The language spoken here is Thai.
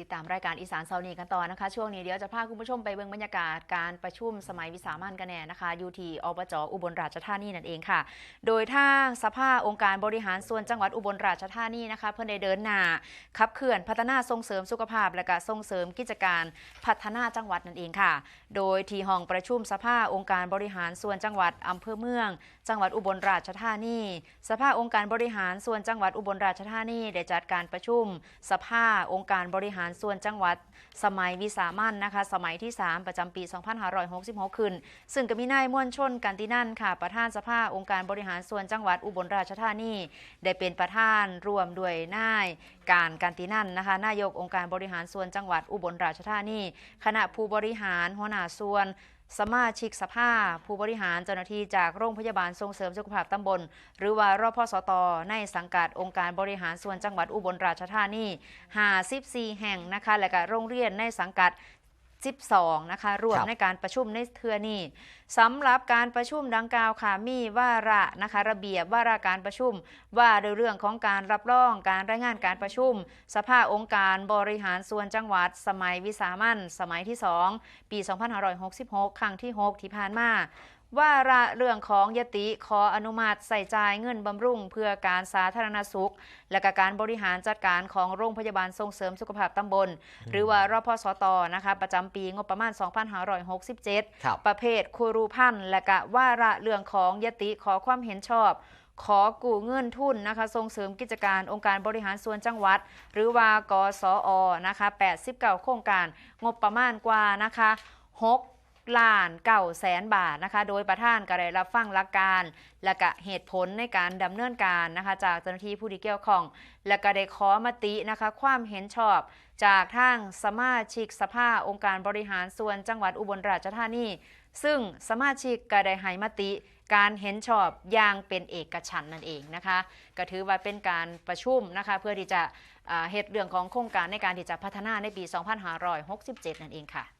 ติดตามรายการอีสานเซานีกันต่อนะคะ ช่วงนี้เดี๋ยวจะพาคุณผู้ชมไปเบิ่งบรรยากาศการประชุมสมัยวิสามันกันแน่นะคะอยู่ที่อบจอุบลราชธานีนั่นเองค่ะ โดยทางสภาองค์การบริหารส่วนจังหวัดอุบลราชธานีนะคะ เพื่อได้เดินหน้าขับเคลื่อนพัฒนาส่งเสริมสุขภาพ และก็ส่งเสริมกิจการพัฒนาจังหวัดนั่นเองค่ะ โดยที่ห้องประชุมสภาองค์การบริหารส่วนจังหวัดอำเภอเมือง จังหวัดอุบลราชธานีสภาองค์การบริหารส่วนจังหวัดอุบลราชธานีได้จัดการประชุม สภาองค์การบริหารส่วนจังหวัดสมัยวิสามันนะคะ สมัยที่ 3 ประจำปี 2566 ขึ้น ซึ่งก็มีนายม่วนชนกันตินันค่ะ ประธานสภาองค์การบริหารส่วนจังหวัดอุบลราชธานี ได้เป็นประธานร่วมด้วยนายการกันตินันนะคะ นายกองค์การบริหารส่วนจังหวัดอุบลราชธานี คณะผู้บริหารหัวหน้าส่วน สมาชิกสภา ผู้บริหารเจ้าหน้าที่จากโรงพยาบาลส่งเสริมสุขภาพตำบล หรือว่ารพสต ในสังกัดองค์การบริหารส่วนจังหวัดอุบลราชธานี54แห่งนะคะ และก็โรงเรียนในสังกัด 12 นะคะรวมครับในการประชุมในเทือนี้สำหรับการประชุมดังกล่าวค่ะมีวาระนะคะระเบียบวาระการประชุม ว่าโดยเรื่องของการรับรองการรายงานการประชุม สภาองค์การบริหารส่วนจังหวัด สมัยวิสามันสมัยที่ 2 ปี 2566 ครั้งที่ 6 ที่ผ่านมา ว่าระเรื่องของยติขออนุมัติใส่จ่ายเงินบำรุง เพื่อการสาธารณสุข และก็การบริหารจัดการของโรงพยาบาลส่งเสริมสุขภาพตำบล หรือว่ารพสตนะคะประจำปีงบประมาณ 2567ครับประเภทครูพันธ์และก็ว่าระเรื่องของยติขอความเห็นชอบขอกู้เงินทุนนะคะส่งเสริมกิจการองค์การบริหารส่วนจังหวัด หรือว่ากสอนะคะ89 โครงการงบประมาณกว่านะคะ6 ล้านเก้าแสนบาทนะคะ โดยประธานก็ได้รับฟังหลักการ และก็เหตุผลในการดำเนินการนะคะ จากเจ้าหน้าที่ผู้ที่เกี่ยวข้อง และก็ได้ขอมตินะคะ ความเห็นชอบ จากทางสมาชิกสภาองค์การบริหารส่วนจังหวัดอุบลราชธานี ซึ่งสมาชิกก็ได้ให้มติการเห็นชอบอย่างเป็นเอกฉันนั่นเองนะคะก็ถือว่าเป็นการประชุมนะคะ เพื่อที่จะเหตุเรื่องของโครงการในการที่จะพัฒนาในปี 2567 นั่นเองค่ะ